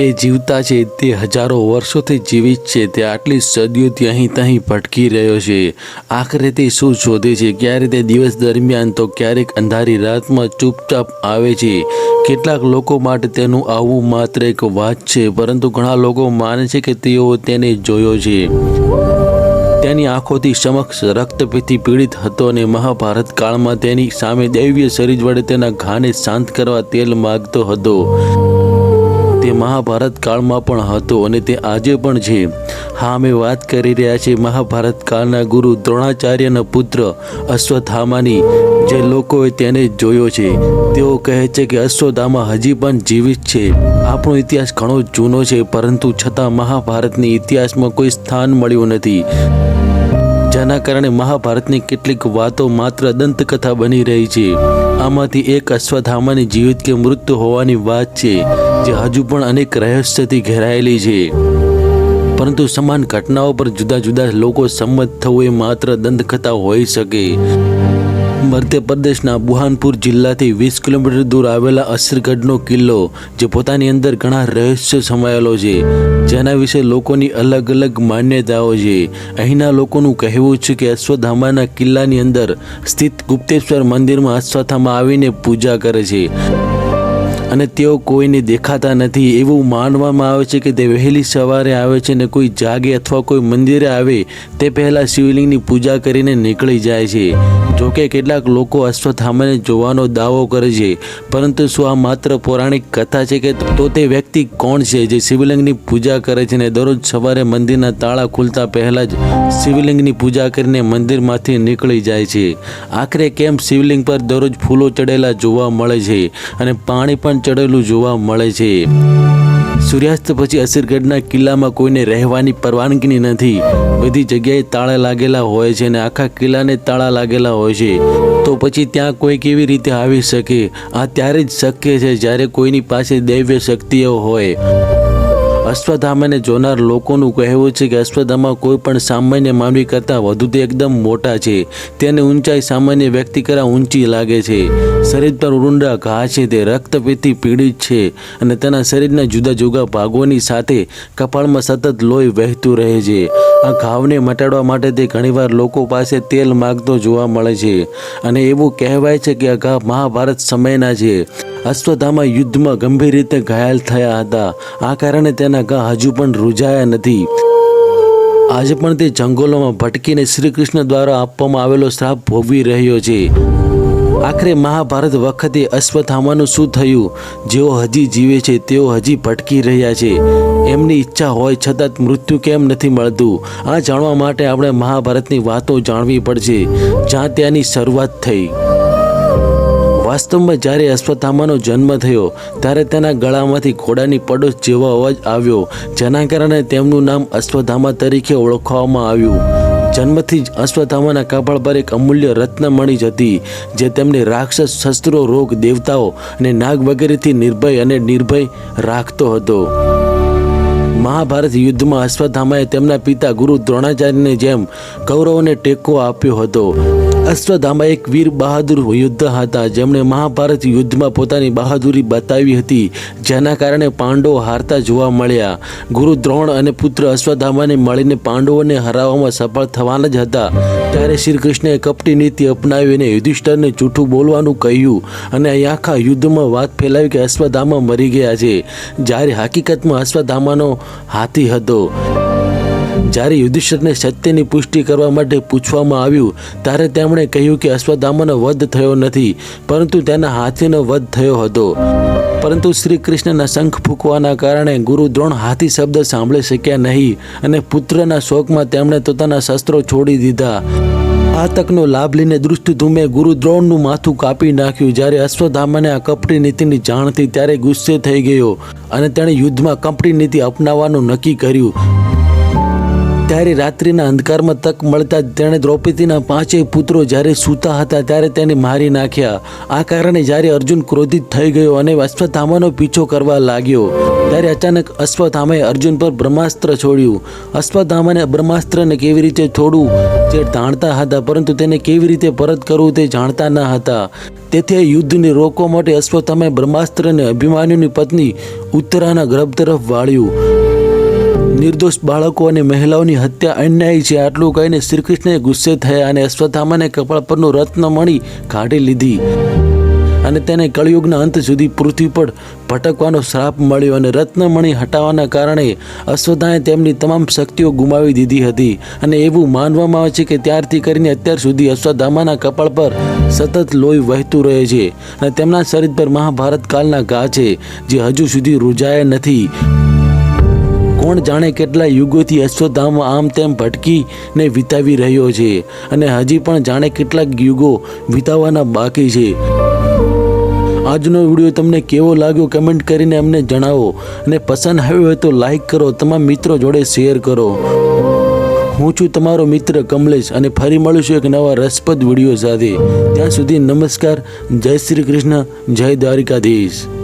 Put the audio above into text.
એ જીવતા છે તે હજારો વર્ષોથી જીવિત છે, તે આટલી સદીઓથી અહીં તહીં ભટકી રહ્યો છે. આખરે તે શું શોધે છે? ક્યારે તે દિવસ દરમિયાન તો ક્યારેક અંધારી રાતમાં ચૂપચાપ આવે છે. કેટલાક લોકો માટે તેનું આવવું માત્ર એક વાત છે, પરંતુ ઘણા લોકો માને છે કે તેઓ તેને જોયો છે. તેની આંખોથી સમક્ષ રક્તપીથી પીડિત હતો અને મહાભારત કાળમાં તેની સામે દૈવીય શરીર વડે તેના ઘાને શાંત કરવા તેલ માગતો હતો. તે મહાભારત કાળમાં પણ હતો અને તે આજે પણ છે. હા, અમે વાત કરી રહ્યા છીએ મહાભારત કાળના ગુરુ દ્રોણાચાર્યના પુત્ર અશ્વત્થામાની. જે લોકોએ તેને જોયો છે. તેઓ કહે છે કે અશ્વત્થામા હજી પણ જીવિત છે. આપણો ઇતિહાસ ઘણો જૂનો છે, પરંતુ છતાં મહાભારતની ઇતિહાસમાં કોઈ સ્થાન મળ્યું નથી. જેના કારણે મહાભારતની કેટલીક વાતો માત્ર દંતકથા બની રહી છે. આમાંથી એક અશ્વત્થામાની જીવિત કે મૃત્યુ હોવાની વાત છે, જે હજુ પણ અનેક રહસ્યથી ઘેરાયેલી છે. પરંતુ સમાન ઘટનાઓ પર જુદા જુદા લોકો સંમત થવું એ માત્ર દંતકથા હોઈ શકે. મધ્યપ્રદેશના બુહાનપુર જિલ્લાથી વીસ કિલોમીટર દૂર આવેલા અસરગઢનો કિલ્લો, જે પોતાની અંદર ઘણા રહસ્ય સમાયેલો છે, જેના વિશે લોકોની અલગ અલગ માન્યતાઓ છે. અહીંના લોકોનું કહેવું છે કે અશ્વધામાના કિલ્લાની અંદર સ્થિત ગુપ્તેશ્વર મંદિરમાં અશ્વત્થામા આવીને પૂજા કરે છે. અને તેઓ કોઈને દેખાતા નથી. એવું માનવામાં આવે છે કે તે વહેલી સવારે આવે છે ને કોઈ જાગે અથવા કોઈ મંદિરે આવે, તે પહેલાં શિવલિંગની પૂજા કરીને નીકળી જાય છે. જોકે કેટલાક લોકો અશ્વથામાને જોવાનો દાવો કરે છે, પરંતુ શું આ માત્ર પૌરાણિક કથા છે કે તો તે વ્યક્તિ કોણ છે જે શિવલિંગની પૂજા કરે છે ને દરરોજ સવારે મંદિરના તાળા ખુલતા પહેલાં જ શિવલિંગની પૂજા કરીને મંદિરમાંથી નીકળી જાય છે. આખરે કેમ શિવલિંગ પર દરરોજ ફૂલો ચડેલા જોવા મળે છે અને પાણી પણ ચડેલું જોવા મળે છે. સૂર્યાસ્ત પછી અસીરગઢના કિલ્લામાં કોઈને રહેવાની પરવાનગી નથી. બધી જગ્યાએ તાળા લાગેલા હોય છે અને આખા કિલ્લાને તાળા લાગેલા હોય છે. તો પછી ત્યાં કોઈ કેવી રીતે આવી શકે? આ ત્યારે જ શક્ય છે જ્યારે કોઈની પાસે દૈવ્ય શક્તિઓ હોય. અશ્વત્થામાને જોનાર લોકોનું કહેવું છે કે અશ્વધામા કોઈ પણ સામાન્ય માનવી કરતાં વધુ તે એકદમ મોટા છે. તેની ઊંચાઈ સામાન્ય વ્યક્તિ કરતાં ઊંચી લાગે છે. શરીર પર ઉરુંડા ઘા છે, તે રક્તપીથી પીડિત છે અને તેના શરીરના જુદા જુદા ભાગોની સાથે કપાળમાં સતત લોહી વહેતું રહે છે. આ ઘાવને મટાડવા માટે તે ઘણીવાર લોકો પાસે તેલ માગતો જોવા મળે છે અને એવું કહેવાય છે કે આ ઘા મહાભારત સમયના છે. અશ્વત્થામા યુદ્ધમાં ગંભીર રીતે ઘાયલ થયા હતા. આ કારણે તેના ઘા હજુ પણ રૂજાયા નથી. આજે પણ તે જંગલોમાં ભટકીને શ્રી કૃષ્ણ દ્વારા આપવામાં આવેલો શ્રાપ ભોગવી રહ્યો છે. આખરે મહાભારત વખતે અશ્વત્થામાનું શું થયું? જેઓ હજી જીવે છે, તેઓ હજી ભટકી રહ્યા છે. એમની ઈચ્છા હોય છતાં મૃત્યુ કેમ નથી મળતું? આ જાણવા માટે આપણે મહાભારતની વાતો જાણવી પડશે. જ્યાં ત્યાંની શરૂઆત થઈ. વાસ્તવમાં જ્યારે અશ્વત્થામાનો જન્મ થયો, ત્યારે તેના ગળામાંથી ઘોડાની પડોશ જેવો અવાજ આવ્યો, જેના કારણે તેમનું નામ અશ્વત્થામા તરીકે ઓળખવામાં આવ્યું. જન્મથી જ અશ્વત્થામાના કપાળ પર એક અમૂલ્ય રત્નમણી જ હતી, જે તેમને રાક્ષસ શસ્ત્રો, રોગ, દેવતાઓ અને નાગ વગેરેથી નિર્ભય અને નિર્ભય રાખતો હતો. મહાભારત યુદ્ધમાં અશ્વત્થામાએ તેમના પિતા ગુરુ દ્રોણાચાર્યની જેમ કૌરવોને ટેકો આપ્યો હતો અશ્વત્થામા એક વીર બહાદુર યોદ્ધા હતા. જેમણે મહાભારત યુદ્ધમાં પોતાની બહાદુરી બતાવી હતી, જેના કારણે પાંડવો હારતા જોવા મળ્યા. ગુરુ દ્રોણ અને પુત્ર અશ્વધામાને મળીને પાંડવોને હરાવવામાં સફળ થવાના જ હતા. ત્યારે શ્રી કૃષ્ણએ કપટી નીતિ અપનાવીને યુધિષ્ઠરને જૂઠું બોલવાનું કહ્યું અને આખા યુદ્ધમાં વાત ફેલાવી કે અશ્વધામા મરી ગયા છે. જ્યારે હકીકતમાં અશ્વધામાનો હાથી હતો. જ્યારે યુધિષ્ઠરને સત્યની પુષ્ટિ કરવા માટે પૂછવામાં આવ્યું, ત્યારે તેમણે કહ્યું કે અશ્વદામાનો વધ થયો નથી, પરંતુ તેના હાથીનો વધ થયો હતો. પરંતુ શ્રી કૃષ્ણના શંખ ફૂંકવાના કારણે ગુરુ દ્રોણ હાથી શબ્દ સાંભળી શક્યા નહીં અને પુત્રના શોકમાં તેમણે પોતાના શસ્ત્રો છોડી દીધા. આ તકનો લાભ લઈને દૃષ્ટિધૂમે ગુરુ દ્રોણનું માથું કાપી નાખ્યું. જ્યારે અશ્વધામાને આ કપટી નીતિની જાણ થઈ ત્યારે ગુસ્સે થઈ ગયો અને તેણે યુદ્ધમાં કપટી નીતિ અપનાવવાનું નક્કી કર્યું. ત્યારે રાત્રિના અંધકારમાં તક મળતા તેણે દ્રૌપદીના પાંચેય પુત્રો જ્યારે સૂતા હતા ત્યારે તેને મારી નાખ્યા. આ કારણે જ્યારે અર્જુન ક્રોધિત થઈ ગયો અને અશ્વત્થામાનો પીછો કરવા લાગ્યો, ત્યારે અચાનક અશ્વત્થામાએ અર્જુન પર બ્રહ્માસ્ત્ર છોડ્યું. અશ્વત્થામાને બ્રહ્માસ્ત્રને કેવી રીતે છોડવું તે જાણતા હતા, પરંતુ તેને કેવી રીતે પરત કરવું તે જાણતા ન હતા. તેથી યુદ્ધને રોકવા માટે અશ્વત્થામાએ બ્રહ્માસ્ત્રને અભિમાન્યુની પત્ની ઉત્તરાના ગર્ભ તરફ વાળ્યું. નિર્દોષ બાળકો અને મહિલાઓની હત્યા અન્યાય છે. આટલું કહીને શ્રીકૃષ્ણએ ગુસ્સે થયા અને અશ્વત્થામાને કપાળ પરનું રત્નમણી કાઢી લીધી. અને તેને કળિયુગના અંત સુધી પૃથ્વી પર ભટકવાનો શ્રાપ મળ્યો અને રત્નમણી હટાવવાના કારણે અશ્વત્થાએ તેમની તમામ શક્તિઓ ગુમાવી દીધી હતી. અને એવું માનવામાં આવે છે કે ત્યારથી કરીને અત્યાર સુધી અશ્વત્થામાના કપાળ પર સતત લોહી વહેતું રહે છે અને તેમના શરીર પર મહાભારત કાળના ઘા છે, જે હજુ સુધી રૂજાયા નથી. કોણ જાણે કેટલા યુગોથી અશ્વધામ આમ તેમ ભટકીને વિતાવી રહ્યો છે અને હજી પણ જાણે કેટલાક યુગો વિતાવવાના બાકી છે. આજનો વીડિયો તમને કેવો લાગ્યો કમેન્ટ કરીને અમને જણાવો અને પસંદ આવ્યો હોય તો લાઈક કરો, તમામ મિત્રો જોડે શેર કરો. હું છું તમારો મિત્ર કમલેશ અને ફરી મળીશું એક નવા રસપ્રદ વીડિયો સાથે. ત્યાં સુધી નમસ્કાર, જય શ્રી કૃષ્ણ, જય દ્વારિકાધીશ.